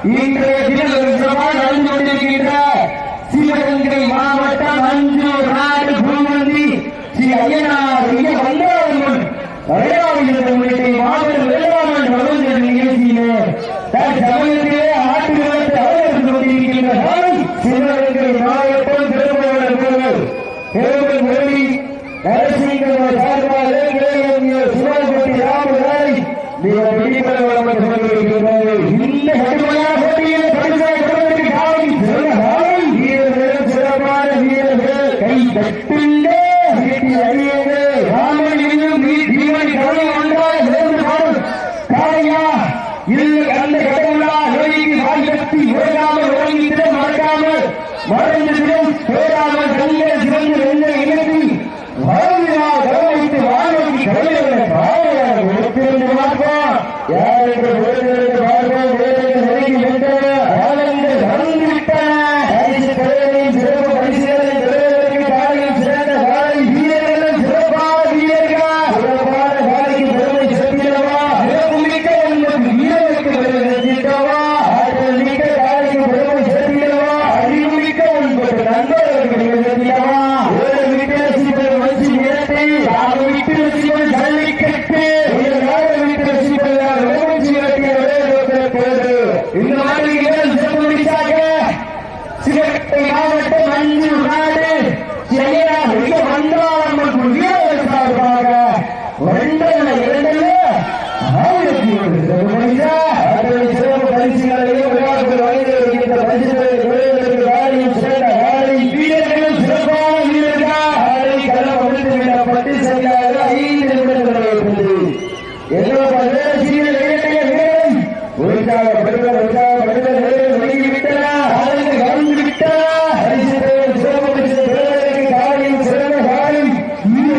இன்றைய தினம் விவரமாக நடந்து கொண்டிருக்கின்ற சிவகங்கை மாவட்டம் அஞ்சு நாடு பூமந்தி ஸ்ரீ ஐயனார் வந்தாரம்மன் வயதாவிலிருந்து உள்ளிட்ட மாபெரும் வேளாண் நடந்த நிகழ்ச்சியிலே சமயத்திலே ஆட்டு விழாத்தை அவதரித்து கொண்டிருக்கின்ற சிவகங்கை மாவட்டம் திருமணம் தேர்தல் உதவி நரசிங்கர் சார்பாக சிவாஜி ராமதாய் மிக வெளிப்படையாக இந்த கடுமையான Thank you.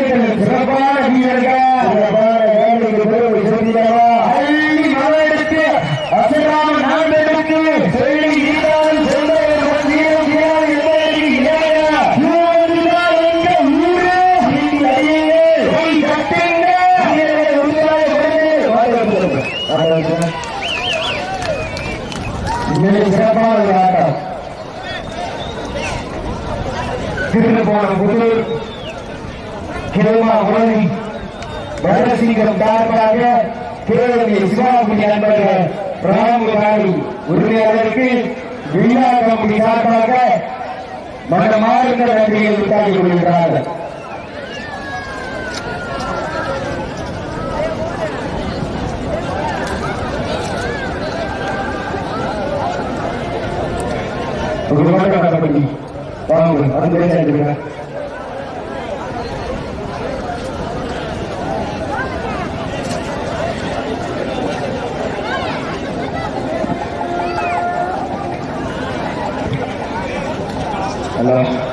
வீரர்கள் சிறப்பான வீரர்கள் சிறப்பான வேலைக்கு முதல் ஹெல்மா உடனே வரசிங்கம் சார்பாக பேரணி சிவாபுரி அன்பர்கள் ராமகுமாரி உரிமையாளருக்கு விழா கம்பெனி சார்பாக மற்ற மாநில நன்றியை உண்டாகி கொள்கிறார்கள் ஒரு மாநில கம்பெனி வாங்க அந்த Hello.